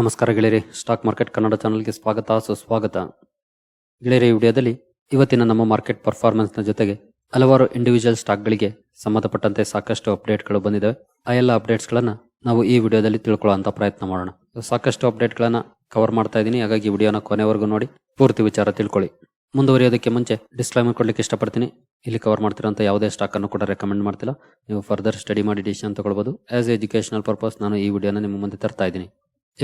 ನಮಸ್ಕಾರ ಗೆಳೆಯರಿ stock market Kannada ಚಾನಲ್ಗೆ ಸ್ವಾಗತ, ಸುಸ್ವಾಗತ. ಗೆಳೆಯರಿ ವಿಡಿಯೋದಲ್ಲಿ ಇವತ್ತಿನ ನಮ್ಮ ಮಾರ್ಕೆಟ್ ಪರ್ಫಾರ್ಮೆನ್ಸ್ನ ಜೊತೆಗೆ ಹಲವಾರು ಇಂಡಿವಿಜುವಲ್ ಸ್ಟಾಕ್ಗಳಿಗೆ ಸಂಬಂಧಪಟ್ಟಂತೆ ಸಾಕಷ್ಟು ಅಪ್ಡೇಟ್ಗಳು ಬಂದಿದ್ದಾವೆ ಆ ಎಲ್ಲ ಅಪ್ಡೇಟ್ಸ್ಗಳನ್ನು ನಾವು ಈ ವಿಡಿಯೋದಲ್ಲಿ ತಿಳ್ಕೊಳ್ಳುವಂಥ ಪ್ರಯತ್ನ ಮಾಡೋಣ. ಸಾಕಷ್ಟು ಅಪ್ಡೇಟ್ಗಳನ್ನು ಕವರ್ ಮಾಡ್ತಾ ಇದ್ದೀನಿ. ಹಾಗಾಗಿ ವಿಡಿಯೋನ ಕೊನೆವರೆಗೂ ನೋಡಿ, ಪೂರ್ತಿ ವಿಚಾರ ತಿಳ್ಕೊಳ್ಳಿ. ಮುಂದುವರಿಯೋದಕ್ಕೆ ಮುಂಚೆ ಡಿಸ್ಕ್ಲೈಮರ್ ಕೊಡಲಿಕ್ಕೆ ಇಷ್ಟಪಡ್ತೀನಿ. ಇಲ್ಲಿ ಕವರ್ ಮಾಡ್ತಿರೋಂಥ ಯಾವುದೇ ಸ್ಟಾಕ್ ಅನ್ನು ಕೂಡ ರೆಕಮೆಂಡ್ ಮಾಡ್ತಿಲ್ಲ. ನೀವು ಫರ್ದರ್ ಸ್ಟಡಿ ಮಾಡಿ ಡಿಸಿಷನ್ ತಗೊಳ್ಬೋದು. ಆ್ಯಸ್ ಎಜುಕೇಷನಲ್ ಪರ್ಪಸ್ ನಾನು ಈ ವಿಡಿಯೋನ ನಿಮ್ಮ ಮುಂದೆ ತರ್ತಾ ಇದ್ದೀನಿ.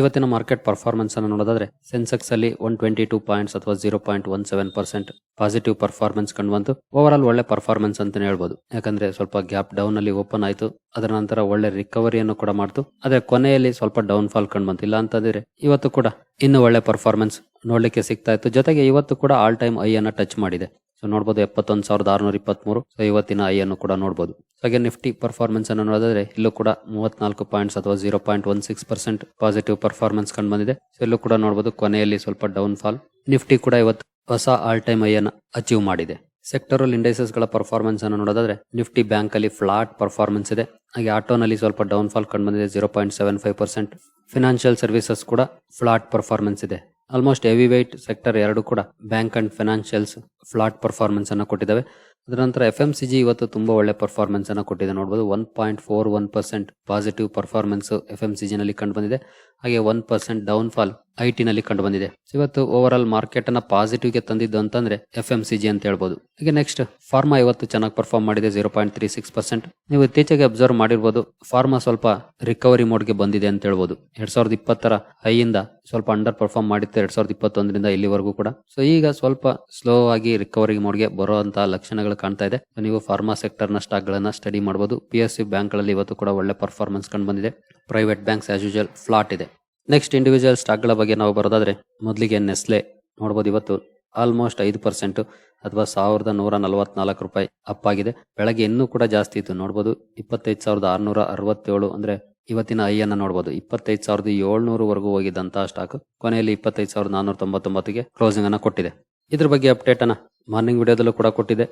ಇವತ್ತಿನ ಮಾರ್ಕೆಟ್ ಪರ್ಫಾರ್ಮೆನ್ಸ್ ಅನ್ನು ನೋಡೋದಾದ್ರೆ ಸೆನ್ಸೆಕ್ಸ್ ಅಲ್ಲಿ ಒನ್ ಟ್ವೆಂಟಿ ಟೂ ಪಾಯಿಂಟ್ಸ್ ಅಥವಾ zero point one seven percent positive performance ಕಂಡು ಬಂತು ಓವರ್ ಒಳ್ಳೆ ಪರ್ಫಾರ್ಮೆನ್ಸ್ ಅಂತಾನೆ ಹೇಳ್ಬೋದು. ಯಾಕಂದ್ರೆ ಸ್ವಲ್ಪ ಗ್ಯಾಪ್ ಡೌನ್ ಅಲ್ಲಿ ಓಪನ್ ಆಯಿತು. ಅದರ ನಂತರ ಒಳ್ಳೆ ರಿಕವರಿಯನ್ನು ಕೂಡ ಮಾಡ್ತು. ಆದ್ರೆ ಕೊನೆಯಲ್ಲಿ ಸ್ವಲ್ಪ ಡೌನ್ ಫಾಲ್ ಕಂಡು ಬಂತು ಇಲ್ಲ ಅಂತಂದ್ರೆ ಇವತ್ತು ಕೂಡ ಇನ್ನು ಒಳ್ಳೆ ಪರ್ಫಾರ್ಮೆನ್ಸ್ ನೋಡ್ಲಿಕ್ಕೆ ಸಿಗ್ತಾ ಇತ್ತು. ಜೊತೆಗೆ ಇವತ್ತು ಕೂಡ ಆಲ್ ಟೈಮ್ ಐ ಅನ್ನ ಟಚ್ ಮಾಡಿದೆ. ಸೊ ನೋಡಬಹುದು ಎಪ್ಪತ್ತೊಂದು ಸಾವಿರದ ಆರುನೂರ ಇಪ್ಪತ್ಮೂರು. ಸೊ ಇವತ್ತಿನ ಐ ಅನ್ನು ಕೂಡ ನೋಡಬಹುದು ಹಾಗೆ ನಿಫ್ಟಿ ಪರ್ಫಾರ್ಮೆನ್ಸ್ ಅನ್ನು ನೋಡಿದ್ರೆ ಇಲ್ಲೂ ಕೂಡ ಮೂವತ್ನಾಲ್ಕು ಪಾಯಿಂಟ್ಸ್ ಅಥವಾ zero point one six percent positive performance ಕಂಡು ಬಂದಿದೆ. ಸೊ ಇಲ್ಲೂ ಕೂಡ ನೋಡಬಹುದು ಕೊನೆಯಲ್ಲಿ ಸ್ವಲ್ಪ ಡೌನ್ ಫಾಲ್ ನಿಫ್ಟಿ ಕೂಡ ಇವತ್ತು ಹೊಸ ಆಲ್ ಟೈಮ್ ಐ ಅನ್ನು ಅಚೀವ್ ಮಾಡಿದೆ. ಸೆಕ್ಟರಲ್ ಇಂಡೈಸಸ್ಗಳ ಪರ್ಫಾರ್ಮೆನ್ಸ್ ಅನ್ನು ನೋಡೋದಾದ್ರೆ, ನಿಫ್ಟಿ ಬ್ಯಾಂಕ್ ಅಲ್ಲಿ ಫ್ಲಾಟ್ ಪರ್ಫಾರ್ಮೆನ್ಸ್ ಇದೆ. ಹಾಗೆ ಆಟೋನಲ್ಲಿ ಸ್ವಲ್ಪ ಡೌನ್ ಫಾಲ್ ಕಂಡು ಬಂದಿದೆ zero point seven five percent financial services ಕೂಡ ಫ್ಲಾಟ್ ಪರ್ಫಾರ್ಮೆನ್ಸ್ ಇದೆ. ಆಲ್ಮೋಸ್ಟ್ ಹೆವಿ ವೈಟ್ ಸೆಕ್ಟರ್ ಎರಡು ಕೂಡ bank and financials flat performance ಅನ್ನು ಕೊಟ್ಟಿದ್ದಾವೆ ಅದರ ನಂತರ ಎಫ್ ಎಂ ಸಿ ಜಿ ಇವತ್ತು ತುಂಬಾ ಒಳ್ಳೆ ಪರ್ಫಾರ್ಮೆನ್ಸ್ ಅನ್ನು ಕೊಟ್ಟಿದೆ. ನೋಡಬಹುದು one point four one percent positive performance F M C ಜಿನಲ್ಲಿ ಕಂಡು ಬಂದಿದೆ. ಹಾಗೆ one percent down fall I T ನಲ್ಲಿ ಕಂಡು ಬಂದಿದೆ ಇವತ್ತು ಓವರ್ ಆಲ್ ಮಾರ್ಕೆಟ್ ಅನ್ನ ಪಾಸಿಟಿವ್ಗೆ ತಂದಿದ್ದು ಅಂತಂದ್ರೆ ಎಫ್ ಎಂ ಸಿ ಜಿ ಅಂತ ಹೇಳ್ಬೋದು. ಈಗ ನೆಕ್ಸ್ಟ್ ಫಾರ್ಮಾ ಇವತ್ತು ಚೆನ್ನಾಗಿ ಪರ್ಫಾರ್ಮ್ ಮಾಡಿದೆ zero point three six percent ನೀವು ಇತ್ತೀಚೆಗೆ ಅಬ್ಸರ್ವ್ ಮಾಡಿರ್ಬೋದು ಫಾರ್ಮಾ ಸ್ವಲ್ಪ ರಿಕವರಿ ಮೋಡ್ಗೆ ಬಂದಿದೆ ಅಂತ ಹೇಳ್ಬೋದು. ಎರಡ್ ಸಾವಿರದ ಇಪ್ಪತ್ತರ ಹೈಯಿಂದ ಸ್ವಲ್ಪ ಅಂಡರ್ ಪರ್ಫಾರ್ಮ್ ಮಾಡಿತ್ತು ಎರಡ್ ಸಾವಿರದ ಇಪ್ಪತ್ತೊಂದರಿಂದ ಇಲ್ಲಿವರೆಗೂ ಕೂಡ. ಸೊ ಈಗ ಸ್ವಲ್ಪ ಸ್ಲೋ ಆಗಿ ರಿಕವರಿ ಮೋಡ್ಗೆ ಬರುವಂತಹ ಲಕ್ಷಣಗಳು ಕಾಣ್ತಾ ಇದೆ. ನೀವು ಫಾರ್ಮಾ ಸೆಕ್ಟರ್ನ ಸ್ಟಾಕ್ ಗಳನ್ನ ಸ್ಟಡಿ ಮಾಡಬಹುದು ಪಿ ಎಸ್ ಸಿ ಬ್ಯಾಂಕ್ಗಳಲ್ಲಿ ಇವತ್ತು ಕೂಡ ಒಳ್ಳೆ ಪರ್ಫಾರ್ಮೆನ್ಸ್ ಕಂಡು ಬಂದಿದೆ private banks as usual flat ಇದೆ. ನೆಕ್ಸ್ಟ್ ಇಂಡಿವಿಜುವಲ್ ಸ್ಟಾಕ್ಗಳ ಬಗ್ಗೆ ನಾವು ಬರೋದಾದ್ರೆ, ಮೊದಲಿಗೆ ನೆಸ್ಲೆ ನೋಡ್ಬೋದು ಇವತ್ತು ಆಲ್ಮೋಸ್ಟ್ ಐದು ಪರ್ಸೆಂಟ್ ಅಥವಾ ಸಾವಿರದ ನೂರ ನಲವತ್ನಾಲ್ಕು ರೂಪಾಯಿ ಅಪ್ ಆಗಿದೆ. ಬೆಳಗ್ಗೆ ಇನ್ನೂ ಕೂಡ ಜಾಸ್ತಿ ಇತ್ತು. ನೋಡ್ಬೋದು ಇಪ್ಪತ್ತೈದು ಸಾವಿರದ ಆರುನೂರ ಅರವತ್ತೇಳು ಅಂದ್ರೆ ಇವತ್ತಿನ ಐ ಅನ್ನ ನೋಡಬಹುದು ಇಪ್ಪತ್ತೈದು ಸಾವಿರದ ಏಳ್ನೂರು ವರೆಗೂ ಹೋಗಿದ್ದಂತಹ ಸ್ಟಾಕ್ ಕೊನೆಯಲ್ಲಿ ಇಪ್ಪತ್ತೈದು ಸಾವಿರದ ನಾನೂರ ತೊಂಬತ್ತೊಂಬತ್ತಿಗೆ ಕ್ಲೋಸಿಂಗ್ ಅನ್ನ ಕೊಟ್ಟಿದೆ. ಇದ್ರ ಬಗ್ಗೆ ಅಪ್ಡೇಟ್ ಅನ್ನ ಮಾರ್ನಿಂಗ್ ವಿಡಿಯೋದಲ್ಲೂ ಕೂಡ ಕೊಟ್ಟಿದೆ.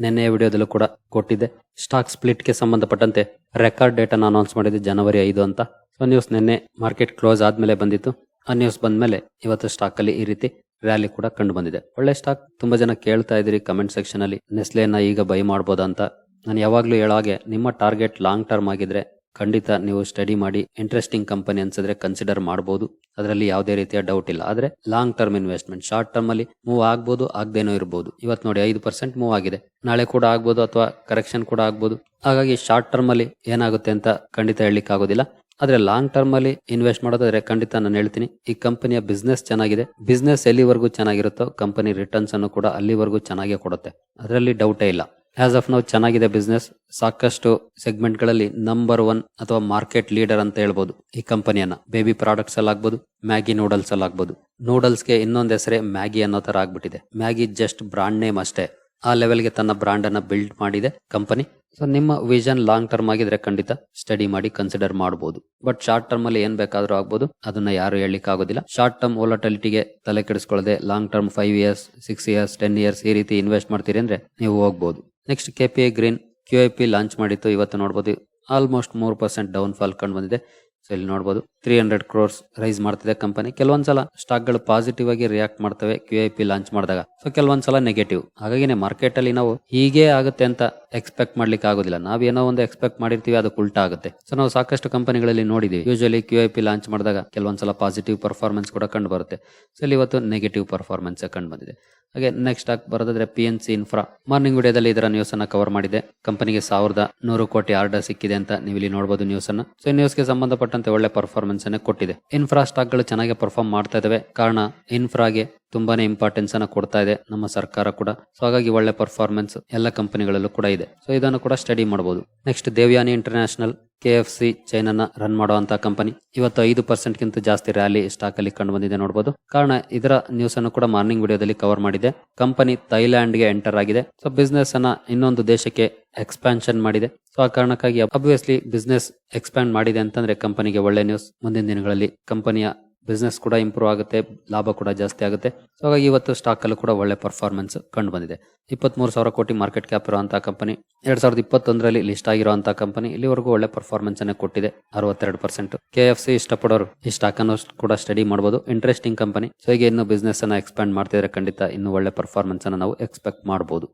ನಿನ್ನೆಯ ವಿಡಿಯೋದಲ್ಲೂ ಕೂಡ ಕೊಟ್ಟಿದೆ. ಸ್ಟಾಕ್ ಸ್ಪ್ಲಿಟ್ಗೆ ಸಂಬಂಧಪಟ್ಟಂತೆ ರೆಕಾರ್ಡ್ ಡೇಟ್ ಅನ್ನ ಅನೌನ್ಸ್ ಮಾಡಿದೆ ಜನವರಿ ಐದು ಅಂತ. ಸೊ ನ್ಯೂಸ್ ನಿನ್ನೆ ಮಾರ್ಕೆಟ್ ಕ್ಲೋಸ್ ಆದ್ಮೇಲೆ ಬಂದಿತ್ತು. ಆ ನ್ಯೂಸ್ ಬಂದ್ಮೇಲೆ ಇವತ್ತು ಸ್ಟಾಕ್ ಅಲ್ಲಿ ಈ ರೀತಿ ರ್ಯಾಲಿ ಕೂಡ ಕಂಡು ಬಂದಿದೆ. ಒಳ್ಳೆ ಸ್ಟಾಕ್ ತುಂಬಾ ಜನ ಕೇಳ್ತಾ ಇದ್ರಿ ಕಮೆಂಟ್ ಸೆಕ್ಷನ್ ಅಲ್ಲಿ. ನೆಸ್ಲೆನ ಈಗ ಬೈ ಮಾಡ್ಬೋದಾ ಅಂತ. ನಾನು ಯಾವಾಗ್ಲೂ ಹೇಳಾಗೆ ನಿಮ್ಮ ಟಾರ್ಗೆಟ್ ಲಾಂಗ್ ಟರ್ಮ್ ಆಗಿದ್ರೆ ಖಂಡಿತ ನೀವು ಸ್ಟಡಿ ಮಾಡಿ ಇಂಟ್ರೆಸ್ಟಿಂಗ್ ಕಂಪನಿ ಅನ್ಸಿದ್ರೆ ಕನ್ಸಿಡರ್ ಮಾಡಬಹುದು ಅದರಲ್ಲಿ ಯಾವುದೇ ರೀತಿಯ ಡೌಟ್ ಇಲ್ಲ. ಆದ್ರೆ long term investment short term ಅಲ್ಲಿ ಮೂವ್ ಆಗ್ಬೋದು, ಆಗದೇನೋ ಇರಬಹುದು ಇವತ್ತು ನೋಡಿ ಐದು ಪರ್ಸೆಂಟ್ ಮೂವ್ ಆಗಿದೆ. ನಾಳೆ ಕೂಡ ಆಗ್ಬೋದು ಅಥವಾ ಕರೆಕ್ಷನ್ ಕೂಡ ಆಗ್ಬೋದು. ಹಾಗಾಗಿ ಶಾರ್ಟ್ ಟರ್ಮ್ ಅಲ್ಲಿ ಏನಾಗುತ್ತೆ ಅಂತ ಖಂಡಿತ ಹೇಳಲಿಕ್ಕೆ ಆಗೋದಿಲ್ಲ ಆದ್ರೆ ಲಾಂಗ್ ಟರ್ಮ್ ಅಲ್ಲಿ ಇನ್ವೆಸ್ಟ್ ಮಾಡೋದಾದ್ರೆ ಖಂಡಿತ ನಾನು ಹೇಳ್ತೀನಿ, ಈ ಕಂಪನಿಯ ಬಿಸ್ನೆಸ್ ಚೆನ್ನಾಗಿದೆ. ಬಿಸ್ನೆಸ್ ಎಲ್ಲಿವರೆಗೂ ಚೆನ್ನಾಗಿರುತ್ತೋ ಕಂಪನಿ ರಿಟರ್ನ್ಸ್ ಅನ್ನು ಕೂಡ ಅಲ್ಲಿವರೆಗೂ ಚೆನ್ನಾಗೇ ಕೊಡುತ್ತೆ. ಅದರಲ್ಲಿ ಡೌಟೇ ಇಲ್ಲ. ಆಸ್ ಆಫ್ ನಾವು ಚೆನ್ನಾಗಿದೆ ಬಿಸ್ನೆಸ್ ಸಾಕಷ್ಟು ಸೆಗ್ಮೆಂಟ್ಗಳಲ್ಲಿ ನಂಬರ್ ಒನ್ ಅಥವಾ ಮಾರ್ಕೆಟ್ ಲೀಡರ್ ಅಂತ ಹೇಳ್ಬೋದು ಈ ಕಂಪನಿಯನ್ನ ಬೇಬಿ ಪ್ರಾಡಕ್ಟ್ಸ್ ಅಲ್ಲಿ ಆಗ್ಬೋದು ಮ್ಯಾಗಿ ನೂಡಲ್ಸ್ ಅಲ್ಲಿ ಆಗ್ಬೋದು. ನೂಡಲ್ಸ್ಗೆ ಇನ್ನೊಂದ್ ಹೆಸರೇ ಮ್ಯಾಗಿ ಅನ್ನೋ ತರ ಆಗ್ಬಿಟ್ಟಿದೆ. ಮ್ಯಾಗಿ ಜಸ್ಟ್ ಬ್ರಾಂಡ್ ನೇಮ್ ಅಷ್ಟೇ. ಆ ಲೆವೆಲ್ಗೆ ತನ್ನ ಬ್ರಾಂಡ್ ಅನ್ನ ಬಿಲ್ಡ್ ಮಾಡಿದೆ ಕಂಪನಿ ಸೊ ನಿಮ್ಮ ವಿಷನ್ ಲಾಂಗ್ ಟರ್ಮ್ ಆಗಿದ್ರೆ ಖಂಡಿತ ಸ್ಟಡಿ ಮಾಡಿ ಕನ್ಸಿಡರ್ ಮಾಡಬಹುದು ಬಟ್ ಶಾರ್ಟ್ ಟರ್ಮ್ ಅಲ್ಲಿ ಏನ್ ಬೇಕಾದ್ರೂ ಆಗ್ಬೋದು. ಅದನ್ನ ಯಾರು ಹೇಳಲಿಕ್ಕೆ ಆಗೋದಿಲ್ಲ ಶಾರ್ಟ್ ಟರ್ಮ್ ಓಲಾಟಲಿಟಿಗೆ ತಲೆ ಕೆಡಿಸ್ಕೊಳ್ಳದೆ long term five years six years ten years ಈ ರೀತಿ ಇನ್ವೆಸ್ಟ್ ಮಾಡ್ತೀರಿ ಅಂದ್ರೆ ನೀವು ಹೋಗ್ಬೋದು. Next KPI green Q I P launch ಮಾಡಿತ್ತು. ಇವತ್ತು ನೋಡಬಹುದು ಆಲ್ಮೋಸ್ಟ್ ಮೂರು ಪರ್ಸೆಂಟ್ ಡೌನ್ ಫಾಲ್ ಕಂಡು ಬಂದಿದೆ. ಸೊ ಇಲ್ಲಿ ನೋಡಬಹುದು ತ್ರೀ ಹಂಡ್ರೆಡ್ ಕ್ರೋರ್ಸ್ ರೈಸ್ ಮಾಡ್ತಿದೆ ಕಂಪನಿ ಕೆಲವೊಂದ್ಸಲ ಸ್ಟಾಕ್ಗಳು ಪಾಸಿಟಿವ್ ಆಗಿ ರಿಯಾಕ್ಟ್ ಮಾಡ್ತವೆ ಕ್ಯೂ ಐ ಪಿ ಲಾಂಚ್ ಮಾಡಿದಾಗ. ಸೊ ಕೆಲವೊಂದ್ಸಲ ನೆಗೆಟಿವ್ ಹಾಗಾಗಿನೇ ಮಾರ್ಕೆಟ್ ಅಲ್ಲಿ ನಾವು ಹೀಗೆ ಆಗುತ್ತೆ ಅಂತ ಎಕ್ಸ್ಪೆಕ್ಟ್ ಮಾಡ್ಲಿಕ್ಕೆ ಆಗೋದಿಲ್ಲ. ಏನೋ ಒಂದು ಎಕ್ಸ್ಪೆಕ್ಟ್ ಮಾಡಿರ್ತೀವಿ, ಅದು ಉಲ್ಟಾ ಆಗುತ್ತೆ. ಸೊ ನಾವು ಸಾಕಷ್ಟು ಕಂಪನಿಗಳಲ್ಲಿ ನೋಡಿದೀವಿ. Usually Q I P launch ಮಾಡಿದಾಗ ಕೆಲವೊಂದ್ಸಲ ಪಾಸಿಟಿವ್ ಪರ್ಫಾರ್ಮೆನ್ಸ್ ಕೂಡ ಕಂಡು ಬರುತ್ತೆ. ಸೊ ಇಲ್ಲಿ ಇವತ್ತು ನೆಗೆಟಿವ್ ಪರ್ಫಾರ್ಮೆನ್ಸ್ ಕಂಡು ಬಂದಿದೆ. ಹಾಗೆ ನೆಕ್ಸ್ಟ್ ಆಗಿ ಬರೋದಾದ್ರೆ P N C Infra morning ವಿಡಿಯೋದಲ್ಲಿ ಇದರ ನ್ಯೂಸ್ ಅನ್ನ ಕವರ್ ಮಾಡಿದೆ. ಕಂಪನಿಗೆ ಸಾವಿರದ ನೂರು ಕೋಟಿ ಆರ್ಡರ್ ಸಿಕ್ಕಿದೆ ಅಂತ ನೀವು ಇಲ್ಲಿ ನೋಡಬಹುದು ನ್ಯೂಸ್ ಅನ್ನ ಸೊ ನ್ಯೂಸ್ಗೆ ಸಂಬಂಧಪಟ್ಟಂತೆ ಒಳ್ಳೆ ಪರ್ಫಾರ್ಮೆನ್ಸ್ ಅನ್ನ ಕೊಟ್ಟಿದೆ. ಇನ್ಫ್ರಾ ಸ್ಟಾಕ್ಗಳು ಚೆನ್ನಾಗಿ ಪರ್ಫಾರ್ಮ್ ಮಾಡ್ತಾ ಇದಾವೆ. ಕಾರಣ ಇನ್ಫ್ರಾಗೆ ತುಂಬಾನೇ ಇಂಪಾರ್ಟೆನ್ಸ್ ಅನ್ನ ಕೊಡ್ತಾ ಇದೆ ನಮ್ಮ ಸರ್ಕಾರ ಕೂಡ. ಸೊ ಹಾಗಾಗಿ ಒಳ್ಳೆ ಪರ್ಫಾರ್ಮೆನ್ಸ್ ಎಲ್ಲ ಕಂಪನಿಗಳಲ್ಲೂ ಕೂಡ ಇದೆ. ಸೊ ಇದನ್ನು ಕೂಡ ಸ್ಟಡಿ ಮಾಡಬಹುದು next Devyani International K F C ಚೈನನ್ನ run ಮಾಡುವಂತಹ ಕಂಪನಿ ಇವತ್ತು ಐದು ಪರ್ಸೆಂಟ್ ಗಿಂತ ಜಾಸ್ತಿ ರ್ಯಾಲಿ ಸ್ಟಾಕ್ ಅಲ್ಲಿ ಕಂಡು ಬಂದಿದೆ ನೋಡಬಹುದು ಕಾರಣ, ಇದರ ನ್ಯೂಸ್ ಅನ್ನು ಕೂಡ ಮಾರ್ನಿಂಗ್ ವಿಡಿಯೋದಲ್ಲಿ ಕವರ್ ಮಾಡಿದೆ. ಕಂಪನಿ ಥೈಲ್ಯಾಂಡ್ಗೆ ಎಂಟರ್ ಆಗಿದೆ. ಸೊ ಬಿಸ್ನೆಸ್ ಅನ್ನ ಇನ್ನೊಂದು ದೇಶಕ್ಕೆ ಎಕ್ಸ್ಪಾನ್ಷನ್ ಮಾಡಿದೆ. ಸೊ ಆ ಕಾರಣಕ್ಕಾಗಿ ಅಬ್ವಿಯಸ್ಲಿ ಬಿಸ್ನೆಸ್ ಎಕ್ಸ್ಪ್ಯಾಂಡ್ ಮಾಡಿದೆ ಅಂತಂದ್ರೆ ಕಂಪನಿಗೆ ಒಳ್ಳೆ ನ್ಯೂಸ್ ಮುಂದಿನ ದಿನಗಳಲ್ಲಿ ಕಂಪನಿಯ ಬಿಸ್ನೆಸ್ ಕೂಡ ಇಂಪ್ರೂವ್ ಆಗುತ್ತೆ, ಲಾಭ ಕೂಡ ಜಾಸ್ತಿ ಆಗುತ್ತೆ. ಸೊ ಹಾಗಾಗಿ ಇವತ್ತು ಸ್ಟಾಕ್ ಅಲ್ಲೂ ಕೂಡ ಒಳ್ಳೆ ಪರ್ಫಾರ್ಮೆನ್ಸ್ ಕಂಡು ಬಂದಿದೆ. ಇಪ್ಪತ್ಮೂರು ಸಾವಿರ ಕೋಟಿ ಮಾರ್ಕೆಟ್ ಕ್ಯಾಪ್ ಇರುವಂತಹ ಕಂಪನಿ ಎರಡ್ ಸಾವಿರದ ಇಪ್ಪತ್ತೊಂದರಲ್ಲಿ ಲಿಸ್ಟ್ ಆಗಿರುವಂತಹ ಕಂಪನಿ ಇಲ್ಲಿವರೆಗೂ ಒಳ್ಳೆ ಪರ್ಫಾರ್ಮೆನ್ಸ್ ಅನ್ನು ಕೊಟ್ಟಿದೆ, ಅರವತ್ತೆರಡು ಪರ್ಸೆಂಟ್ ಕೆ ಎಫ್ ಸಿ ಇಷ್ಟಪಡೋರು ಈ ಸ್ಟಾಕ್ ಅನ್ನು ಕೂಡ ಸ್ಟಡಿ ಮಾಡಬಹುದು ಇಂಟ್ರೆಸ್ಟಿಂಗ್ ಕಂಪನಿ ಸೊ ಹೀಗೆ ಇನ್ನು ಬಿಸ್ನೆಸ್ ಅನ್ನ ಎಕ್ಸ್ಪ್ಯಾಂಡ್ ಮಾಡ್ತಿದ್ರೆ ಖಂಡಿತ ಇನ್ನು ಒಳ್ಳೆ ಪರ್ಫಾರ್ಮೆನ್ಸ್ ಅನ್ನು ನಾವು ಎಕ್ಸ್ಪೆಕ್ಟ್ ಮಾಡಬಹುದು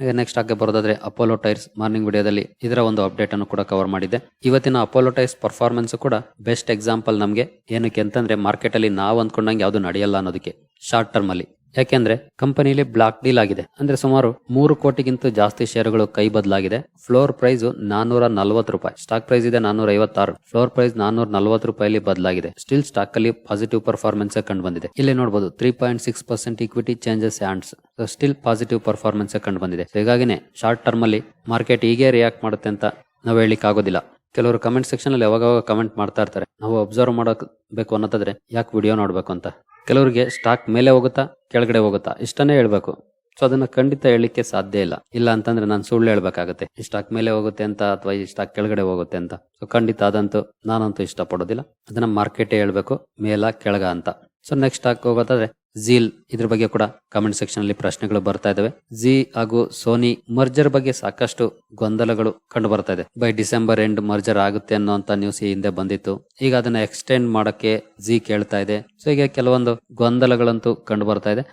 ನೆಕ್ಸ್ಟ್ ಆಗಿ ಬರೋದಾದ್ರೆ ಅಪೋಲೋ ಟೈರ್ಸ್ ಮಾರ್ನಿಂಗ್ ವಿಡಿಯೋದಲ್ಲಿ ಇದರ ಒಂದು ಅಪ್ಡೇಟ್ ಅನ್ನು ಕೂಡ ಕವರ್ ಮಾಡಿದೆ ಇವತ್ತಿನ ಅಪೋಲೋ ಟೈರ್ಸ್ ಪರ್ಫಾರ್ಮೆನ್ಸ್ ಕೂಡ ಬೆಸ್ಟ್ ಎಕ್ಸಾಂಪಲ್ ನಮಗೆ. ಏನಕ್ಕೆ ಅಂತಂದ್ರೆ ಮಾರ್ಕೆಟ್ ಅಲ್ಲಿ ನಾವು ಅಂದ್ಕೊಂಡಂಗೆ ಯಾವುದು ನಡೆಯಲ್ಲ ಅನ್ನೋದಕ್ಕೆ. ಶಾರ್ಟ್ ಟರ್ಮ್ ಅಲ್ಲಿ. ಯಾಕೆಂದ್ರೆ ಕಂಪನಿಲಿ ಬ್ಲಾಕ್ ಡೀಲ್ ಆಗಿದೆ. ಅಂದ್ರೆ ಸುಮಾರು ಮೂರು ಕೋಟಿಗಿಂತ ಜಾಸ್ತಿ ಶೇರ್ಗಳು ಕೈ ಬದಲಾಗಿದೆ. ಫ್ಲೋರ್ ಪ್ರೈಸ್ ನಾನೂರ ನಲ್ವತ್ತು ರೂಪಾಯಿ. ಸ್ಟಾಕ್ ಪ್ರೈಸ್ ಇದೆ ನಾನೂರ ಐವತ್ತಾರು. ಫ್ಲೋರ್ ಪ್ರೈಸ್ ನಾನೂರ ನಲ್ವತ್ತು ರೂಪಾಯಿ ಬದಲಾಗಿದೆ. ಸ್ಟಿಲ್ ಸ್ಟಾಕ್ ಅಲ್ಲಿ ಪಾಸಿಟಿವ್ ಪರ್ಫಾರ್ಮೆನ್ಸ್ ಕಂಡು ಬಂದಿದೆ ಇಲ್ಲಿ ನೋಡಬಹುದು three point six percent equity changes ands still positive performance ಕಂಡು ಬಂದಿದೆ ಹೀಗಾಗಿನೇ ಶಾರ್ಟ್ ಟರ್ಮ್ ಅಲ್ಲಿ ಮಾರ್ಕೆಟ್ ಹೀಗೆ ರಿಯಾಕ್ಟ್ ಮಾಡುತ್ತೆ ಅಂತ ನಾವು ಹೇಳಲಿಕ್ಕೆ ಆಗೋದಿಲ್ಲ ಕೆಲವರು ಕಮೆಂಟ್ ಸೆಕ್ಷನ್ ಅಲ್ಲಿ ಯಾವಾಗ ಕಮೆಂಟ್ ಮಾಡ್ತಾ ಇರ್ತಾರೆ. ನಾವು ಅಬ್ಸರ್ವ್ ಮಾಡಬೇಕು ಅನ್ನೋದಾದ್ರೆ ಯಾಕೆ ವಿಡಿಯೋ ನೋಡ್ಬೇಕು ಅಂತ. ಕೆಲವರಿಗೆ ಸ್ಟಾಕ್ ಮೇಲೆ ಹೋಗುತ್ತಾ, ಕೆಳಗಡೆ ಹೋಗುತ್ತಾ, ಇಷ್ಟನ್ನೇ ಹೇಳ್ಬೇಕು. ಸೊ ಅದನ್ನ ಖಂಡಿತ ಹೇಳಲಿಕ್ಕೆ ಸಾಧ್ಯ ಇಲ್ಲ. ಇಲ್ಲ ಅಂತಂದ್ರೆ ನಾನು ಸುಳ್ಳು ಹೇಳ್ಬೇಕಾಗತ್ತೆ. ಈ ಸ್ಟಾಕ್ ಮೇಲೆ ಹೋಗುತ್ತೆ ಅಂತ ಅಥವಾ ಈ ಸ್ಟಾಕ್ ಕೆಳಗಡೆ ಹೋಗುತ್ತೆ ಅಂತ. ಸೊ ಖಂಡಿತ ಅದಂತೂ ನಾನಂತೂ ಇಷ್ಟಪಡೋದಿಲ್ಲ. ಅದನ್ನ ಮಾರ್ಕೆಟೇ ಹೇಳ್ಬೇಕು, ಮೇಲ, ಕೆಳಗ ಅಂತ. ಸೊ ನೆಕ್ಸ್ಟ್ ಸ್ಟಾಕ್ ಹೋಗೋದಾದ್ರೆ ಝೀಲ್ ಇದ್ರ ಬಗ್ಗೆ ಕೂಡ ಕಮೆಂಟ್ ಸೆಕ್ಷನ್ ಅಲ್ಲಿ ಪ್ರಶ್ನೆಗಳು ಬರ್ತಾ ಇದಾವೆ. ಜಿ ಹಾಗೂ ಸೋನಿ ಮರ್ಜರ್ ಬಗ್ಗೆ ಸಾಕಷ್ಟು ಗೊಂದಲಗಳು ಕಂಡು ಬರ್ತಾ ಇದೆ. ಬೈ ಡಿಸೆಂಬರ್ ಎಂಡ್ ಮರ್ಜರ್ ಆಗುತ್ತೆ ಅನ್ನೋಂತ ನ್ಯೂಸ್ ಈ ಹಿಂದೆ ಬಂದಿತ್ತು. ಈಗ ಅದನ್ನ ಎಕ್ಸ್ಟೆಂಡ್ ಮಾಡಕ್ಕೆ ಜಿ ಕೇಳ್ತಾ ಇದೆ. ಸೊ ಈಗ ಕೆಲವೊಂದು ಗೊಂದಲಗಳಂತೂ ಕಂಡು ಬರ್ತಾ ಇದೆ.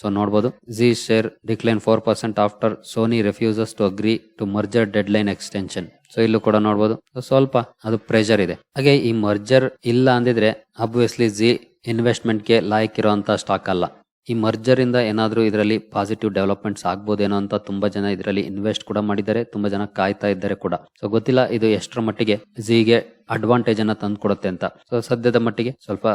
ಸೊ ನೋಡಬಹುದು Zee share decline four percent after Sony refuses to agree to merger deadline extension so ಇಲ್ಲೂ ಕೂಡ ನೋಡಬಹುದು ಸ್ವಲ್ಪ ಅದು ಪ್ರೆಷರ್ ಇದೆ. ಹಾಗೆ ಈ ಮರ್ಜರ್ ಇಲ್ಲ ಅಂದಿದ್ರೆ ಅಬ್ವಿಯಸ್ಲಿ ಜಿ ಇನ್ವೆಸ್ಟ್ಮೆಂಟ್ಗೆ ಲಾಯಕ್ ಇರುವಂತ ಸ್ಟಾಕ್ ಅಲ್ಲ. ಈ ಮರ್ಜರಿಂದ ಏನಾದರೂ ಇದರಲ್ಲಿ ಪಾಸಿಟಿವ್ ಡೆವಲಪ್ಮೆಂಟ್ಸ್ ಆಗ್ಬೋದೇನೋ ಅಂತ ತುಂಬಾ ಜನ ಇದರಲ್ಲಿ ಇನ್ವೆಸ್ಟ್ ಕೂಡ ಮಾಡಿದ್ದಾರೆ, ತುಂಬಾ ಜನ ಕಾಯ್ತಾ ಇದ್ದಾರೆ ಕೂಡ. ಸೊ ಗೊತ್ತಿಲ್ಲ ಇದು ಎಷ್ಟರ ಮಟ್ಟಿಗೆ ಝೀಗೆ ಅಡ್ವಾಂಟೇಜ್ ಅನ್ನ ತಂದು ಕೊಡುತ್ತೆ ಅಂತ. ಸೊ ಸದ್ಯದ ಮಟ್ಟಿಗೆ ಸ್ವಲ್ಪ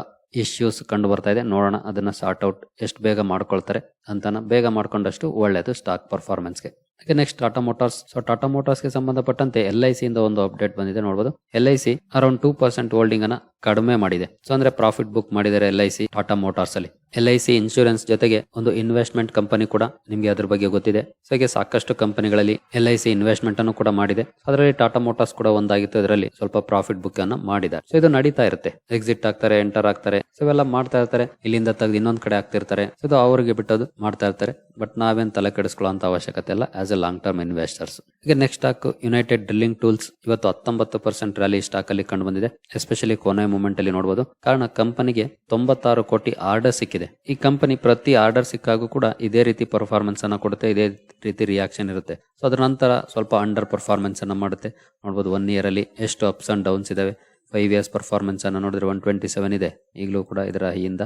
ಇಶ್ಯೂಸ್ ಕಂಡು ಬರ್ತಾ ಇದೆ. ನೋಡೋಣ, ಅದನ್ನ ಸಾರ್ಟ್ ಔಟ್ ಎಷ್ಟು ಬೇಗ ಮಾಡ್ಕೊಳ್ತಾರೆ ಅಂತಾನ ಬೇಗ ಮಾಡ್ಕೊಂಡಷ್ಟು ಒಳ್ಳೆಯದು stock ಪರ್ಫಾರ್ಮೆನ್ಸ್ಗೆ next Tata Motors so Tata ಮೋಟಾರ್ಸ್ಗೆ ಸಂಬಂಧಪಟ್ಟಂತೆ ಎಲ್ ಐ ಸಿ ಇಂದ ಒಂದು ಅಪ್ಡೇಟ್ ಬಂದಿದೆ ನೋಡಬಹುದು L I C around two percent holding ಅನ್ನ ಕಡಿಮೆ ಮಾಡಿದೆ. ಸೊ ಅಂದ್ರೆ ಪ್ರಾಫಿಟ್ ಬುಕ್ ಮಾಡಿದ್ದಾರೆ L I C Tata Motors ಅಲ್ಲಿ. ಎಲ್ ಐ ಸಿ ಇನ್ಶೂರೆನ್ಸ್ ಜೊತೆಗೆ ಒಂದು ಇನ್ವೆಸ್ಟ್ಮೆಂಟ್ ಕಂಪನಿ ಕೂಡ ನಿಮಗೆ ಅದ್ರ ಬಗ್ಗೆ ಗೊತ್ತಿದೆ. ಸೊ ಹೀಗೆ ಸಾಕಷ್ಟು ಕಂಪನಿಗಳಲ್ಲಿ ಎಲ್ ಐ ಸಿ ಇನ್ವೆಸ್ಟ್ಮೆಂಟ್ ಅನ್ನು ಕೂಡ ಮಾಡಿದೆ. ಅದರಲ್ಲಿ ಟಾಟಾ ಮೋಟಾರ್ಸ್ ಕೂಡ ಒಂದಾಗಿತ್ತು. ಇದರಲ್ಲಿ ಸ್ವಲ್ಪ ಪ್ರಾಫಿಟ್ ಬುಕ್ ಅನ್ನ ಮಾಡಿದ್ದಾರೆ. ಸೊ ಇದು ನಡೀತಾ ಇರುತ್ತೆ. ಎಕ್ಸಿಟ್ ಆಗ್ತಾರೆ ಎಂಟರ್ ಆಗ್ತಾರೆ. ಸೊ ಇವೆಲ್ಲ ಮಾಡ್ತಾ ಇರ್ತಾರೆ. ಇಲ್ಲಿಂದ ತೆಗೆದು ಇನ್ನೊಂದ್ ಕಡೆ ಆಗ್ತಿರ್ತಾರೆ ಸೊ ಇದು ಅವರಿಗೆ ಬಿಟ್ಟದು ಮಾಡ್ತಾ ಇರ್ತಾರೆ. ಬಟ್ ನಾವೇನ್ ತಲೆ ಕೆಡಿಸ್ಕೊಳ್ಳೋ ಅವಶ್ಯಕತೆ ಇಲ್ಲ. As a long term investors ಈಗ next stock United Drilling Tools ಇವತ್ತು ಹತ್ತೊಂಬತ್ತು ಪರ್ಸೆಂಟ್ ರ್ಯಾಲಿ ಸ್ಟಾಕ್ ಅಲ್ಲಿ ಕಂಡು ಬಂದಿದೆ. ಎಸ್ಪೆಷಲಿ ಕೊನೆ ಮೂಮೆಂಟ್ ಅಲ್ಲಿ ನೋಡಬಹುದು ಕಾರಣ ಕಂಪನಿಗೆ ತೊಂಬತ್ತಾರು ಕೋಟಿ ಆರ್ಡರ್ ಸಿಕ್ಕಿದೆ. ಈ ಕಂಪನಿ ಪ್ರತಿ ಆರ್ಡರ್ ಸಿಕ್ಕಾಗೂ ಕೂಡ ಇದೇ ರೀತಿ ಪರ್ಫಾರ್ಮೆನ್ಸ್ ಅನ್ನ ಕೊಡುತ್ತೆ, ಇದೇ ರೀತಿ ರಿಯಾಕ್ಷನ್ ಇರುತ್ತೆ. ಸೊ ಅದರ ನಂತರ ಸ್ವಲ್ಪ ಅಂಡರ್ ಪರ್ಫಾರ್ಮೆನ್ಸ್ ಅನ್ನ ಮಾಡುತ್ತೆ. ನೋಡಬಹುದು ಒನ್ ಇಯರ್ ಅಲ್ಲಿ ಎಷ್ಟು ಅಪ್ಸ್ ಅಂಡ್ ಡೌನ್ಸ್ ಇದಾವೆ. ಫೈವ್ ಇಯರ್ಸ್ ಪರ್ಫಾರ್ಮೆನ್ಸ್ ಅನ್ನ ನೋಡಿದ್ರೆ ಒನ್ ಟ್ವೆಂಟಿ ಸೆವೆನ್ ಇದೆ. ಈಗಲೂ ಕೂಡ ಇದರ ಹಿಂದ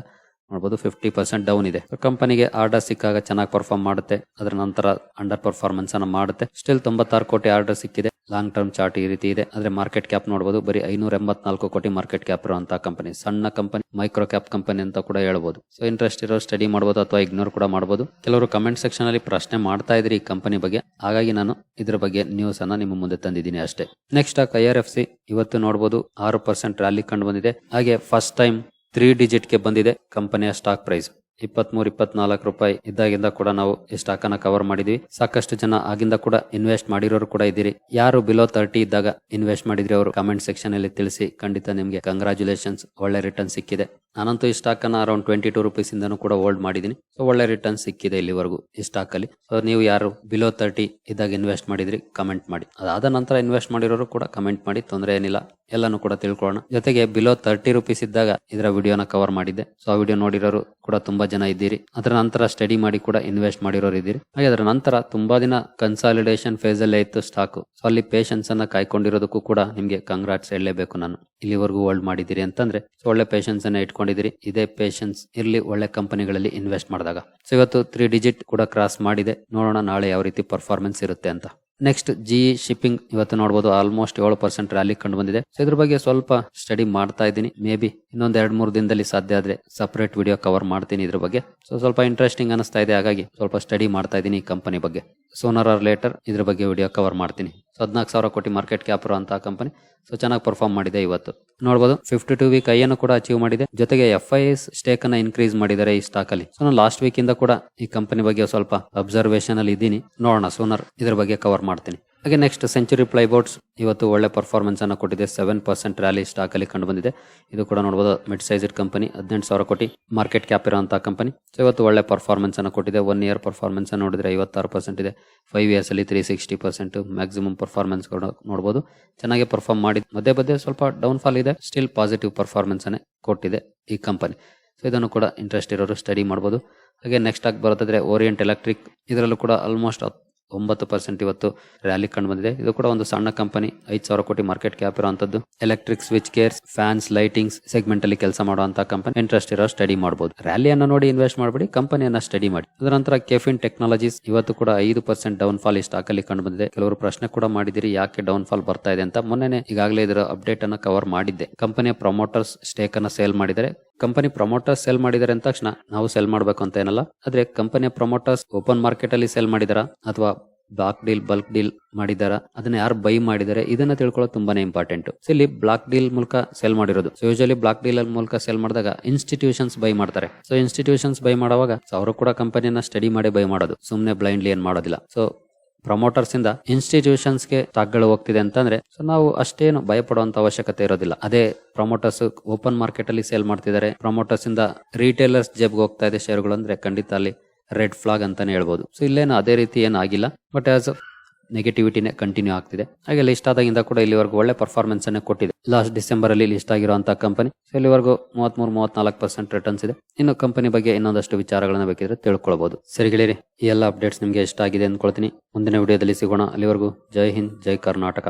ನೋಡಬಹುದು ಫಿಫ್ಟಿ ಪರ್ಸೆಂಟ್ ಡೌನ್ ಇದೆ. ಕಂಪನಿಗೆ ಆರ್ಡರ್ ಸಿಕ್ಕಾಗ ಚೆನ್ನಾಗಿ ಪರ್ಫಾರ್ಮ್ ಮಾಡುತ್ತೆ. ಅದರ ನಂತರ ಅಂಡರ್ ಪರ್ಫಾರ್ಮೆನ್ಸ್ ಅನ್ನ ಮಾಡುತ್ತೆ. ಸ್ಟಿಲ್ ತೊಂಬತ್ತಾರು ಕೋಟಿ ಆರ್ಡರ್ ಸಿಕ್ಕಿದೆ. ಲಾಂಗ್ ಟರ್ಮ್ ಚಾರ್ಟ್ ಈ ರೀತಿ ಇದೆ. ಆದ್ರೆ ಮಾರ್ಕೆಟ್ ಕ್ಯಾಪ್ ನೋಡಬಹುದು ಬರೀ ಐನೂರ ಎಂಬತ್ನಾಲ್ಕು ಕೋಟಿ ಮಾರ್ಕೆಟ್ ಕ್ಯಾಪ್ ಇರುವಂತಹ ಕಂಪನಿ ಸಣ್ಣ ಕಂಪನಿ ಮೈಕ್ರೋ ಕ್ಯಾಪ್ ಕಂಪನಿ ಅಂತ ಕೂಡ ಹೇಳ್ಬೋದು. ಸೊ ಇಂಟ್ರೆಸ್ಟ್ ಇರೋ ಸ್ಟಡಿ ಮಾಡಬಹುದು ಅಥವಾ ಇಗ್ನೋರ್ ಕೂಡ ಮಾಡಬಹುದು ಕೆಲವರು ಕಮೆಂಟ್ ಸೆಕ್ಷನ್ ಅಲ್ಲಿ ಪ್ರಶ್ನೆ ಮಾಡ್ತಾ ಇದ್ರಿ ಈ ಕಂಪನಿ ಬಗ್ಗೆ. ಹಾಗಾಗಿ ನಾನು ಇದ್ರ ಬಗ್ಗೆ ನ್ಯೂಸ್ ಅನ್ನ ನಿಮ್ಮ ಮುಂದೆ ತಂದಿದ್ದೀನಿ ಅಷ್ಟೇ. Next I R F C ಇವತ್ತು ನೋಡಬಹುದು ಆರು ಪರ್ಸೆಂಟ್ ರ್ಯಾಲಿ ಕಂಡು ಬಂದಿದೆ. ಹಾಗೆ ಫಸ್ಟ್ ಟೈಮ್ ತ್ರೀ ಡಿಜಿಟ್ಗೆ ಬಂದಿದೆ ಕಂಪನಿಯ ಸ್ಟಾಕ್ ಪ್ರೈಸ್ ಇಪ್ಪತ್ಮೂರು, ಇಪ್ಪತ್ನಾಲ್ಕು ರೂಪಾಯಿ ಇದ್ದಾಗಿಂದ ಕೂಡ ನಾವು ಈ ಸ್ಟಾಕ್ ಅನ್ನ ಕವರ್ ಮಾಡಿದ್ವಿ. ಸಾಕಷ್ಟು ಜನ ಆಗಿಂದ ಕೂಡ ಇನ್ವೆಸ್ಟ್ ಮಾಡಿರೋರು ಕೂಡ ಇದ್ದೀರಿ. ಯಾರು ಬಿಲೋ ತರ್ಟಿ ಇದ್ದಾಗ ಇನ್ವೆಸ್ಟ್ ಮಾಡಿದ್ರಿ ಅವರು? ಕಮೆಂಟ್ ಸೆಕ್ಷನ್ ಅಲ್ಲಿ ತಿಳಿಸಿ. ಖಂಡಿತ ನಿಮ್ಗೆ ಕಂಗ್ರಾಚುಲೇಷನ್ಸ್ ಒಳ್ಳೆ ರಿಟರ್ನ್ ಸಿಕ್ಕಿದೆ. ನಾನಂತೂ ಈ ಸ್ಟಾಕ್ ಅನ್ನ ಅರೌಂಡ್ ಟ್ವೆಂಟಿ ಟೂ ರುಪೀಸ್ ಇಂದನೂ ಕೂಡ ಹೋಲ್ಡ್ ಮಾಡಿದೀನಿ ಸೊ ಒಳ್ಳೆ ರಿಟರ್ನ್ ಸಿಕ್ಕಿದೆ ಇಲ್ಲಿವರೆಗೂ ಈ ಸ್ಟಾಕ್ ಅಲ್ಲಿ. ಸೊ ನೀವು ಯಾರು ಬಿಲೋ ತರ್ಟಿ ಇದ್ದಾಗ ಇನ್ವೆಸ್ಟ್ ಮಾಡಿದ್ರಿ ಕಮೆಂಟ್ ಮಾಡಿ. ಅದಾದ ನಂತರ ಇನ್ವೆಸ್ಟ್ ಮಾಡಿರೋರು ಕೂಡ ಕಮೆಂಟ್ ಮಾಡಿ. ತೊಂದರೆ ಏನಿಲ್ಲ. ಎಲ್ಲಾನು ಕೂಡ ತಿಳ್ಕೊಳ್ಳೋಣ. ಜೊತೆಗೆ ಬಿಲೋ ತರ್ಟಿ ರುಪೀಸ್ ಇದ್ದಾಗ ಇದರ ವಿಡಿಯೋನ ಕವರ್ ಮಾಡಿದ್ದೆ. ಸೊ ಆ ವಿಡಿಯೋ ನೋಡಿರೋರು ಕೂಡ ತುಂಬಾ ಜನ ಇದ್ದೀರಿ. ಅದರ ನಂತರ ಸ್ಟಡಿ ಮಾಡಿ ಕೂಡ ಇನ್ವೆಸ್ಟ್ ಮಾಡಿರೋರು ಇದ್ದೀರಿ. ಹಾಗೆ ಅದರ ನಂತರ ತುಂಬಾ ದಿನ ಕನ್ಸಾಲಿಡೇಷನ್ ಫೇಸ್ ಅಲ್ಲೇ ಇತ್ತು ಸ್ಟಾಕ್ ಸೊ ಅಲ್ಲಿ ಪೇಷನ್ಸ್ ಅನ್ನ ಕಾಯ್ಕೊಂಡಿರೋದಕ್ಕೂ ಕೂಡ ನಿಮ್ಗೆ ಕಂಗ್ರಾಟ್ಸ್ ಹೇಳಲೇಬೇಕು ನಾನು. ಇಲ್ಲಿವರೆಗೂ ಹೋಲ್ಡ್ ಮಾಡಿದ್ದೀರಿ ಅಂತಂದ್ರೆ ಒಳ್ಳೆ ಪೇಷನ್ಸ್ ಅನ್ನ ಇಟ್ಕೊಂಡಿದ್ದೀರಿ. ಇದೇ ಪೇಷನ್ಸ್ ಇರ್ಲಿ, ಒಳ್ಳೆ ಕಂಪನಿಗಳಲ್ಲಿ ಇನ್ವೆಸ್ಟ್ ಮಾಡಿದಾಗ. ಸೊ ಇವತ್ತು ತ್ರೀ ಡಿಜಿಟ್ ಕೂಡ ಕ್ರಾಸ್ ಮಾಡಿದೆ. ನೋಡೋಣ ನಾಳೆ ಯಾವ ರೀತಿ ಪರ್ಫಾರ್ಮೆನ್ಸ್ ಇರುತ್ತೆ ಅಂತ. ನೆಕ್ಸ್ಟ್ ಜಿ ಶಿಪ್ಪಿಂಗ್ ಇವತ್ತು ನೋಡಬಹುದು ಆಲ್ಮೋಸ್ಟ್ ಏಳು ಪರ್ಸೆಂಟ್ ರ್ಯಾಲಿ ಕಂಡು ಬಂದಿದೆ. ಸೊ ಇದ್ರ ಬಗ್ಗೆ ಸ್ವಲ್ಪ ಸ್ಟಡಿ ಮಾಡ್ತಾ ಇದ್ದೀನಿ. ಮೇ ಬಿ ಇನ್ನೊಂದ್ ಎರಡ್ ಮೂರು ದಿನದಲ್ಲಿ ಸಾಧ್ಯ ಆದ್ರೆ ಸಪರೇಟ್ ವಿಡಿಯೋ ಕವರ್ ಮಾಡ್ತೀನಿ ಇದ್ರ ಬಗ್ಗೆ. ಸೊ ಸ್ವಲ್ಪ ಇಂಟ್ರೆಸ್ಟಿಂಗ್ ಅನಿಸ್ತಾ ಇದೆ. ಹಾಗಾಗಿ ಸ್ವಲ್ಪ ಸ್ಟಡಿ ಮಾಡ್ತಾ ಇದ್ದೀನಿ ಈ ಕಂಪನಿ ಬಗ್ಗೆ. ಸೋನರ್ ಆರ್ ಲೇಟರ್ ಇದ್ರ ಬಗ್ಗೆ ವಿಡಿಯೋ ಕವರ್ ಮಾಡ್ತೀನಿ. ಸೊ ಹದಿನಾಲ್ಕು ಸಾವಿರ ಕೋಟಿ ಮಾರ್ಕೆಟ್ ಕ್ಯಾಪ್ ಅಂತ ಕಂಪನಿ ಸೊ ಚೆನ್ನಾಗಿ ಪರ್ಫಾರ್ಮ್ ಮಾಡಿದೆ ಇವತ್ತು. ನೋಡಬಹುದು ಫಿಫ್ಟಿ ಟೂ ವೀಕ್ ಐಯನ್ನು ಕೂಡ ಅಚೀವ್ ಮಾಡಿದೆ. ಜೊತೆಗೆ ಎಫ್ ಐ ಎಸ್ ಸ್ಟೇಕ್ ಅನ್ನ ಇನ್ಕ್ರೀಸ್ ಮಾಡಿದ್ದಾರೆ ಈ ಸ್ಟಾಕ್ ಅಲ್ಲಿ. ಸೊ ನಾನು ಲಾಸ್ಟ್ ವೀಕ್ ಇಂದ ಕೂಡ ಈ ಕಂಪನಿ ಬಗ್ಗೆ ಸ್ವಲ್ಪ ಅಬ್ಸರ್ವೇಷನ್ ಅಲ್ಲಿ ಇದ್ದೀನಿ. ನೋಡೋಣ ಸೋನರ್ ಇದ್ರ ಬಗ್ಗೆ ಕವರ್ ಮಾಡ್ತೀನಿ. ಹಾಗೆ ನೆಕ್ಸ್ಟ್ ಸೆಂಚುರಿ ಪ್ಲೈಬೋರ್ಡ್ಸ್ ಇವತ್ತು ಒಳ್ಳೆ ಪರ್ಫಾರ್ಮೆನ್ಸ್ ಅನ್ನು ಕೊಟ್ಟಿದೆ. ಸೆವೆನ್ ಪರ್ಸೆಂಟ್ ರ್ಯಾಲಿ ಸ್ಟಾಕ್ ಅಲ್ಲಿ ಕಂಡು ಬಂದಿದೆ. ಇದು ಕೂಡ ನೋಡಬಹುದು ಮಿಡ್ ಸೈಜ್ ಕಂಪನಿ ಹದಿನೆಂಟು ಸಾವಿರ ಕೋಟಿ ಮಾರ್ಕೆಟ್ ಕ್ಯಾಪ್ ಇರುವಂತಹ ಕಂಪನಿ ಸೊ ಇವತ್ತು ಒಳ್ಳೆ ಪರ್ಫಾರ್ಮೆನ್ಸ್ ಅನ್ನು ಕೊಟ್ಟಿದೆ. ಒನ್ ಇಯರ್ ಪರ್ಫಾರ್ಮೆನ್ಸ್ ಅನ್ನು ನೋಡಿದ್ರೆ ಐವತ್ತಾರು ಪರ್ಸೆಂಟ್ ಇದೆ. ಫೈವ್ ಇಯರ್ಸ್ ಅಲ್ಲಿ three sixty percent maximum performance ನೋಡಬಹುದು ಚೆನ್ನಾಗಿ ಪರ್ಫಾರ್ಮ್ ಮಾಡಿ ಮಧ್ಯೆ ಮಧ್ಯೆ ಸ್ವಲ್ಪ ಡೌನ್ ಫಾಲ್ ಇದೆ. ಸ್ಟಿಲ್ ಪಾಸಿಟಿವ್ ಪರ್ಫಾರ್ಮೆನ್ಸ್ ಅನ್ನೇ ಕೊಟ್ಟಿದೆ ಈ ಕಂಪನಿ ಸೊ ಇದನ್ನು ಕೂಡ ಇಂಟ್ರೆಸ್ಟ್ ಇರೋರು ಸ್ಟಡಿ ಮಾಡಬಹುದು ಹಾಗೆ ನೆಕ್ಸ್ಟ್ ಆಗಿ ಬರೋದಾದ್ರೆ ಓರಿಯೆಂಟ್ ಎಲೆಕ್ಟ್ರಿಕ್ ಇದರಲ್ಲೂ ಕೂಡ ಆಲ್ಮೋಸ್ಟ್ ಒಂಬತ್ತು ಪರ್ಸೆಂಟ್ ಇವತ್ತು ರ್ಯಾಲಿ ಕಂಡು ಬಂದಿದೆ. ಇದು ಕೂಡ ಒಂದು ಸಣ್ಣ ಕಂಪನಿ ಐದು ಸಾವಿರ ಕೋಟಿ ಮಾರ್ಕೆಟ್ ಕ್ಯಾಪ್ ಇರುವಂತದ್ದು. Electric switchgears fans lightings segment ಅಲ್ಲಿ ಕೆಲಸ ಮಾಡುವಂತ ಕಂಪನಿ ಇಂಟ್ರೆಸ್ಟ್ ಇರೋ ಸ್ಟಡಿ ಮಾಡಬಹುದು ರ್ಯಾಲಿಯನ್ನು ನೋಡಿ ಇನ್ವೆಸ್ಟ್ ಮಾಡಬೇಡಿ ಕಂಪನಿಯನ್ನ ಸ್ಟಡಿ ಮಾಡಿ. ಅದರ ನಂತರ ಕೆಫಿನ್ ಟೆಕ್ನಾಲಜೀಸ್ ಇವತ್ತು ಕೂಡ ಐದು ಪರ್ಸೆಂಟ್ ಡೌನ್ ಫಾಲ್ ಈ ಸ್ಟಾಕ್ ಅಲ್ಲಿ ಕಂಡು ಬಂದಿದೆ. ಕೆಲವರು ಪ್ರಶ್ನೆ ಕೂಡ ಮಾಡಿದಿರಿ ಯಾಕೆ ಡೌನ್ ಫಾಲ್ ಬರ್ತಾ ಇದೆ ಅಂತ. ಮೊನ್ನೆ ಈಗಾಗಲೇ ಇದರ ಅಪ್ಡೇಟ್ ಅನ್ನು ಕವರ್ ಮಾಡಿದ್ದೆ. ಕಂಪನಿಯ ಪ್ರಮೋಟರ್ಸ್ ಸ್ಟೇಕ್ ಅನ್ನ ಸೇಲ್ ಮಾಡಿದರೆ ಕಂಪನಿ ಪ್ರಮೋಟರ್ಸ್ ಸೆಲ್ ಮಾಡಿದ್ದಾರೆ ಅಂದ ತಕ್ಷಣ ನಾವು ಸೆಲ್ ಮಾಡಬೇಕು ಅಂತ ಏನಲ್ಲ. ಆದ್ರೆ ಕಂಪನಿಯ ಪ್ರಮೋಟರ್ಸ್ ಓಪನ್ ಮಾರ್ಕೆಟ್ ಅಲ್ಲಿ ಸೆಲ್ ಮಾಡಿದಾರ? ಅಥವಾ ಬ್ಲಾಕ್ ಡೀಲ್ ಬಲ್ಕ್ ಡೀಲ್ ಮಾಡಿದಾರ? ಅದನ್ನ ಯಾರು ಬೈ ಮಾಡಿದ್ದಾರೆ ಇದನ್ನ ತಿಳ್ಕೊಳ್ಳೋದು ತುಂಬಾನೇ ಇಂಪಾರ್ಟೆಂಟ್ ಸೊ ಇಲ್ಲಿ ಬ್ಲಾಕ್ ಡೀಲ್ ಮೂಲಕ ಸೆಲ್ ಮಾಡಿರೋದು. ಸೊ ಯೂಶಲಿ ಬ್ಲಾಕ್ ಡೀಲ್ ಮೂಲಕ ಸೆಲ್ ಮಾಡಿದಾಗ ಇನ್ಸ್ಟಿಟ್ಯೂಷನ್ಸ್ ಬೈ ಮಾಡ್ತಾರೆ. ಸೊ ಇನ್ಸ್ಟಿಟ್ಯೂಷನ್ಸ್ ಬೈ ಮಾಡುವಾಗ ಅವರು ಕೂಡ ಕಂಪನಿಯನ್ನ ಸ್ಟಡಿ ಮಾಡಿ ಬೈ ಮಾಡೋದು. ಸುಮ್ನೆ ಬ್ಲೈಂಡ್ಲಿ ಏನ್ ಮಾಡೋದಿಲ್ಲ. ಸೊ ಪ್ರಮೋಟರ್ಸ್ ಇಂದ ಇನ್ಸ್ಟಿಟ್ಯೂಷನ್ಸ್ಗೆ ಸ್ಟಾಕ್ಗಳು ಹೋಗ್ತಿದೆ ಅಂತಂದ್ರೆ ಸೊ ನಾವು ಅಷ್ಟೇನು ಭಯಪಡುವಂತ ಅವಶ್ಯಕತೆ ಇರೋದಿಲ್ಲ. ಅದೇ ಪ್ರಮೋಟರ್ಸ್ ಓಪನ್ ಮಾರ್ಕೆಟ್ ಅಲ್ಲಿ ಸೇಲ್ ಮಾಡ್ತಿದ್ದಾರೆ. ಪ್ರಮೋಟರ್ಸ್ ಇಂದ ರಿಟೇಲರ್ಸ್ ಜೇಬ್ಗೆ ಹೋಗ್ತಾ ಇದೆ ಶೇರ್ಗಳು ಅಂದ್ರೆ ಖಂಡಿತ ಅಲ್ಲಿ ರೆಡ್ ಫ್ಲಾಗ್ ಅಂತಾನೆ ಹೇಳ್ಬೋದು. ಸೊ ಇಲ್ಲೇನು ಅದೇ ರೀತಿ ಏನಾಗಿಲ್ಲ ಬಟ್ ಆಸ್ ನೆಗೆಟಿವಿಟಿನೇ ಕಂಟಿನ್ಯೂ ಆಗ್ತಿದೆ. ಹಾಗೆ ಲಿಸ್ಟ್ ಆದಾಗಿಂದ ಕೂಡ ಇಲ್ಲಿವರೆಗೂ ಒಳ್ಳೆ ಪರ್ಫಾರ್ಮೆನ್ಸ್ ಅನ್ನು ಕೊಟ್ಟಿದೆ. ಲಾಸ್ಟ್ ಡಿಸೆಂಬರ್ ಅಲ್ಲಿ ಲಿಸ್ಟ್ ಆಗಿರುವಂತಹ ಕಂಪನಿ ಸೊ ಇಲ್ಲಿವರೆಗೂ ಮೂವತ್ಮೂರು, ಮೂವತ್ನಾಲ್ಕು ಪರ್ಸೆಂಟ್ ರಿಟರ್ನ್ಸ್ ಇದೆ. ಇನ್ನು ಕಂಪನಿ ಬಗ್ಗೆ ಇನ್ನೊಂದಷ್ಟು ವಿಚಾರಗಳನ್ನ ಬೇಕಿದ್ರೆ ತಿಳ್ಕೊಳ್ಬಹುದು ಸರಿ ಗೆಳೆಯರಿ, ಈ ಎಲ್ಲ ಅಪ್ಡೇಟ್ಸ್ ನಿಮಗೆ ಇಷ್ಟ ಆಗಿದೆ ಅಂದ್ಕೊಳ್ತೀನಿ. ಮುಂದಿನ ವಿಡಿಯೋದಲ್ಲಿ ಸಿಗೋಣ. ಅಲ್ಲಿವರೆಗೂ ಜೈ ಹಿಂದ್, ಜೈ ಕರ್ನಾಟಕ.